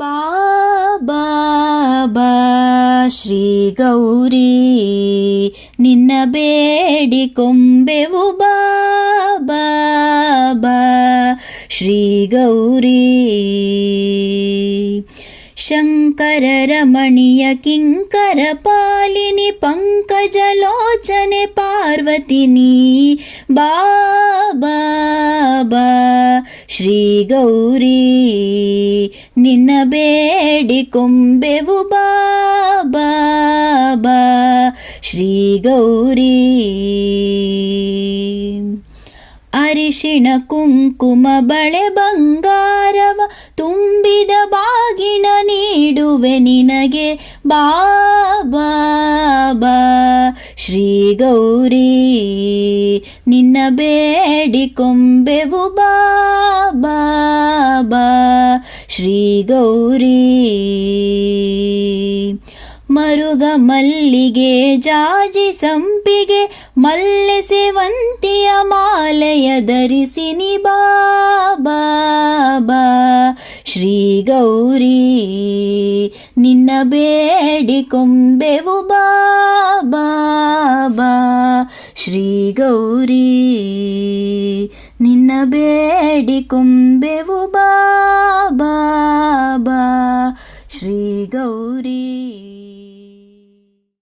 ಬಾಬಾ ಬಾ ಶ್ರೀ ಗೌರಿ ನಿನ್ನ ಬೇಡಿಕೊಂಬೆವು ಬಾಬಾ ಬಾ ಶ್ರೀ ಗೌರಿ ಶಂಕರ ರಮಣೀಯ ಕಿಂಕರ ಪಾಲಿನಿ ಪಂಕಜಲೋಚನೆ ಪಾರ್ವತಿನಿ ಬಾಬಾ ಬಾ ಶ್ರೀ ಗೌರಿ ನಿನ್ನ ಬೇಡಿಕೊಂಬೆವು ಬಾಬಾ ಬಾ ಶ್ರೀ ಗೌರಿ ಅರಿಶಿಣ ಕುಂಕುಮ ಬಳೆ ಬಂಗಾರವ ತುಂಬಿದ ಬಾಗಿಣ ನೀಡುವೆ ನಿನಗೆ. ಬಾಬಾ ಶ್ರೀ ಗೌರಿ ನಿನ್ನ ಬೇಡಿಕೊಂಬೆವು ಬಾಬಾ ಬಾ ಶ್ರೀ ಗೌರಿ ಮರುಗ ಮಲ್ಲಿಗೆ ಜಾಜಿ ಸಂಪಿಗೆ ಮಲ್ಲೆ ಸೇವಂತಿಯ ಮಾಲೆಯ ಧರಿಸಿನಿ ಬಾಬಾ ಬಾ ಶ್ರೀ ಗೌರಿ ನಿನ್ನ ಬೇಡಿ ಕೊಂಬೆವು ಬಾ ಶ್ರೀ ಗೌರಿ ನಿನ್ನ ಬೇಡಿ ಕೊಂಬೆವು ಬಾಬಾ ಶ್ರೀ ಗೌರಿ